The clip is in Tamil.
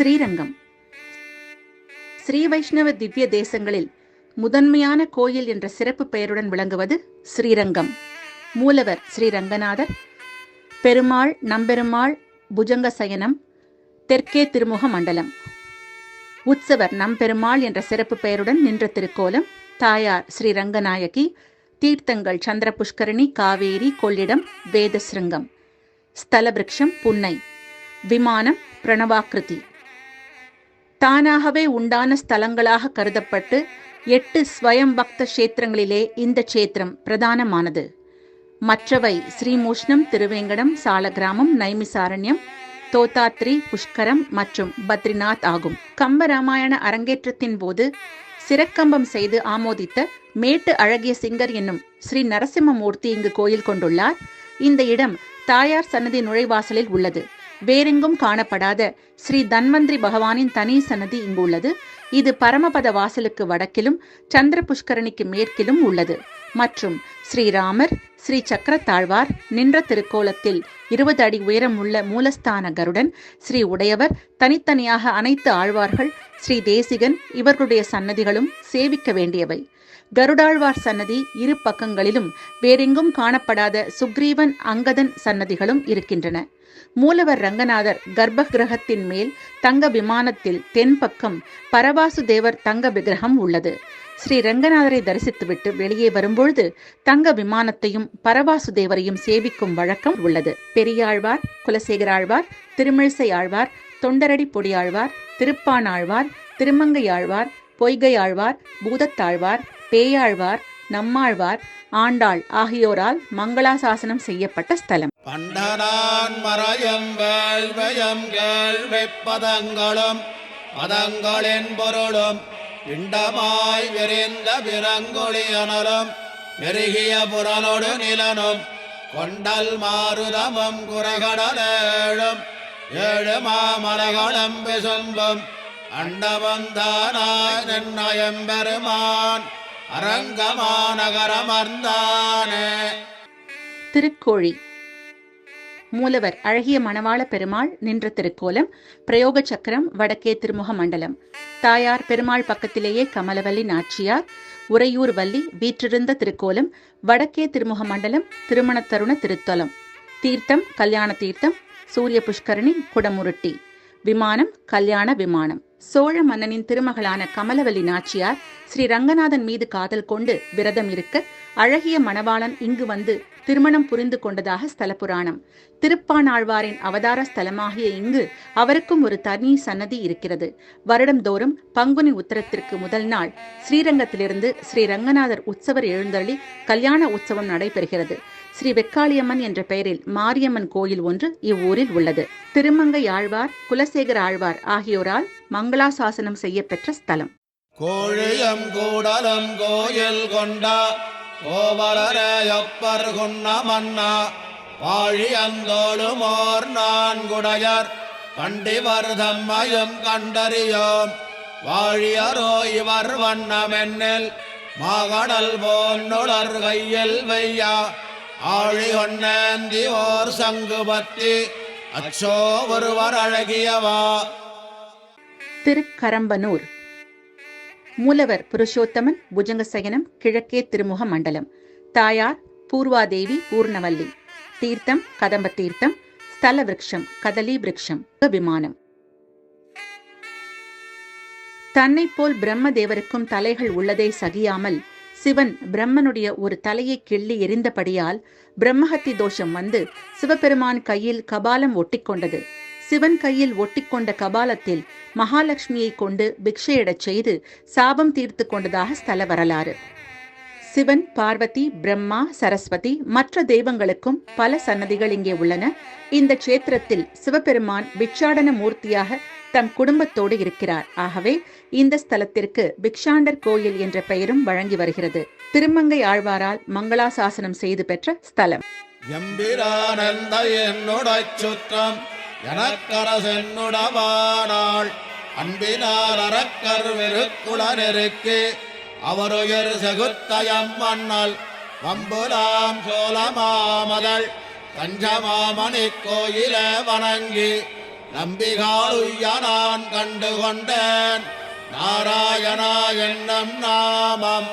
ஸ்ரீரங்கம். ஸ்ரீ வைஷ்ணவ திவ்ய தேசங்களில் முதன்மையான கோயில் என்ற சிறப்பு பெயருடன் விளங்குவது ஸ்ரீரங்கம். மூலவர் ஸ்ரீ ரங்கநாதர் பெருமாள் நம்பெருமாள் புஜங்க சயனம் தெற்கே திருமுக மண்டலம். உற்சவர் நம்பெருமாள் என்ற சிறப்பு பெயருடன் நின்ற திருக்கோலம் தாயார் ஸ்ரீ ரங்கநாயகி தீர்த்தங்கள் சந்திர புஷ்கரணி காவேரி கொள்ளிடம் வேதசிருங்கம் ஸ்தலபிருக்ஷம் புன்னை. விமானம் பிரணவாக்கிருதி. தானாகவே உண்டான ஸ்தலங்களாக கருதப்பட்டு எட்டு ஸ்வயம் பக்த கஷேத்திரங்களிலே இந்த க்ஷேத்திரம் பிரதானமானது. மற்றவை ஸ்ரீமூஷ்ணம் திருவேங்கடம் சாலகிராமம் நைமிசாரண்யம் தோத்தாத்ரி புஷ்கரம் மற்றும் பத்ரிநாத் ஆகும். கம்ப ராமாயண அரங்கேற்றத்தின் போது சிறக்கம்பம் செய்து ஆமோதித்த மேட்டு அழகிய சிங்கர் என்னும் ஸ்ரீ நரசிம்மமூர்த்தி இங்கு கோயில் கொண்டுள்ளார். இந்த இடம் தாயார் சன்னதி நுழைவாசலில் உள்ளது. வேறெங்கும் காணப்படாத ஸ்ரீ தன்வந்திரி பகவானின் தனி சன்னதி இங்கு உள்ளது. இது பரமபத வாசலுக்கு வடக்கிலும் சந்திர புஷ்கரணிக்கு மேற்கிலும் உள்ளது. மற்றும் ஸ்ரீராமர் ஸ்ரீ சக்கரத்தாழ்வார் நின்ற திருக்கோலத்தில் இருபது அடி உயரம் உள்ள மூலஸ்தான கருடன் ஸ்ரீ உடையவர் தனித்தனியாக அனைத்து ஆழ்வார்கள் ஸ்ரீ தேசிகன் இவர்களுடைய சன்னதிகளும் சேவிக்க வேண்டியவை. கருடாழ்வார் சன்னதி இரு பக்கங்களிலும் வேறெங்கும் காணப்படாத சுக்ரீவன் அங்கதன் சன்னதிகளும் இருக்கின்றன. மூலவர் ரங்கநாதர் கர்ப்ப கிரகத்தின் மேல் தங்க விமானத்தில் தென்பக்கம் பரவாசு தேவர் தங்க விக்கிரகம் உள்ளது. ஸ்ரீ ரங்கநாதரை தரிசித்துவிட்டு வெளியே வரும்பொழுது தங்க விமானத்தையும் பரவாசு தேவரையும் சேவிக்கும் வழக்கம் உள்ளது. பெரியாழ்வார் குலசேகராழ்வார் திருமிழிசை ஆழ்வார் தொண்டரடி பொடியாழ்வார் திருப்பானாழ்வார் திருமங்கையாழ்வார் பொய்கையாழ்வார் பூதத்தாழ்வார் பேயாழ்வார் நம்மாழ்வார் ஆண்டாள் ஆகியோரால் மங்களாசாசனம் செய்யப்பட்ட ஸ்தலம். பண்டனான் மறையங்கள் வெயங்கள் வெப்பதங்களும் பதங்களின் பொருளும் இண்டமாய் விரிந்த பிறங்கொழியனலும் பெருகிய புறனொடு நிலனும் கொண்டல் மாறுதமும் குரகடலேழும். ஏழு மாமலகளம்பு சொல்லும் அண்டவந்தானாய் அரங்கமாநகரமர்ந்தானே. திருக்கோழி. மூலவர் அழகிய மணவாள பெருமாள் நின்ற திருக்கோலம் பிரயோக சக்கரம் வடக்கே திருமுக மண்டலம். தாயார் பெருமாள் பக்கத்திலேயே கமலவல்லி நாச்சியார் உறையூர் வள்ளி வீற்றிருந்த திருக்கோலம் வடக்கே திருமுக மண்டலம் திருமணத்தருண திருத்தலம். தீர்த்தம் கல்யாண தீர்த்தம் சூரிய புஷ்கரணி குடமுருட்டி. விமானம் கல்யாண விமானம். சோழ மன்னனின் திருமகளான கமலவல்லி நாச்சியார் ஸ்ரீ ரங்கநாதன் மீது காதல் கொண்டு விரதம் இருக்க அழகிய மணவாளன் இங்கு வந்து திருமணம் புரிந்து கொண்டதாக ஸ்தல புராணம் திருப்பானாழ்வாரின் அவதார ஸ்தலமாகிய இங்கு அவருக்கும் ஒரு தனி சன்னதி இருக்கிறது. வருடம்தோறும் பங்குனி உத்தரத்திற்கு முதல் நாள் ஸ்ரீரங்கத்திலிருந்து ஸ்ரீ ரங்கநாதர் உற்சவர் எழுந்தருளி கல்யாண உற்சவம் நடைபெறுகிறது. ஸ்ரீ வெக்காளியம்மன் என்ற பெயரில் மாரியம்மன் கோயில் ஒன்று இவ்வூரில் உள்ளது. திருமங்கை ஆழ்வார் குலசேகர ஆழ்வார் ஆகியோரால் மங்களாசாசனம் செய்யப்பெற்ற ஸ்தலம். கோழியம் கூடலம் கோயில் கொண்டா கோவலரையப்பர் குன்ன மன்னா வாழியந்தோளுமோர் நான்குடையர் கண்டிவர் தம்மையும் கண்டறியோம். வாழியரோ இவர் வண்ணமென்னில் மாகடல் போன்னுளர் கையில் வையா ஆழி ஒன்னேந்தி ஓர் சங்குபத்தி அச்சோ ஒருவர் அழகியவா? திருக்கரம்பனூர். மூலவர் புருஷோத்தமன் புஜங்கசயனம் கிழக்கே திருமுக மண்டலம் தாயார் பூர்வாதேவி பூர்ணவல்லி. தீர்த்தம் கதம்ப தீர்த்தம் ஸ்தல விரக்ஷம் கதலி விரக்ஷம் விமானம் தன்னை போல் பிரம்மதேவருக்கும் தலைகள் உள்ளதை சகியாமல் சிவன் பிரம்மனுடைய ஒரு தலையை கிள்ளி எரிந்தபடியால் பிரம்மஹத்தி தோஷம் வந்து சிவபெருமான் கையில் கபாலம் ஒட்டிக்கொண்டது. சிவன் கையில் ஒட்டிக்கொண்ட கபாலத்தில் மகாலட்சுமியை கொண்டு பிக்ஷையிடச் செய்து சாபம் தீர்த்து கொண்டதாக ஸ்தல வரலாறு. சிவன் பார்வதி பிரம்மா சரஸ்வதி மற்ற தெய்வங்களுக்கும் பல சன்னதிகள் இங்கே உள்ளன. இந்த க்ஷேத்திரத்தில் சிவபெருமான் பிக்ஷாடன மூர்த்தியாக தம் குடும்பத்தோடு இருக்கிறார். ஆகவே இந்த ஸ்தலத்திற்கு பிக்ஷாண்டர் கோயில் என்ற பெயரும் வழங்கி வருகிறது. திருமங்கை ஆழ்வாரால் மங்களாசாசனம் செய்து பெற்ற ஸ்தலம். எம்பிரானந்த என்னுடச் சுற்றம் எனக்கரசென்னுடவானாள். அன்பினார் அறக்கர் அவருயர் செகுத்தயம் மன்னல் வம்புலாம் சோழமாமதள் தஞ்சமாமணி கோயில வணங்கி நம்பிகாளுய்ய கண்டு கொண்டேன் நாராயணா என்னும் நாமம்.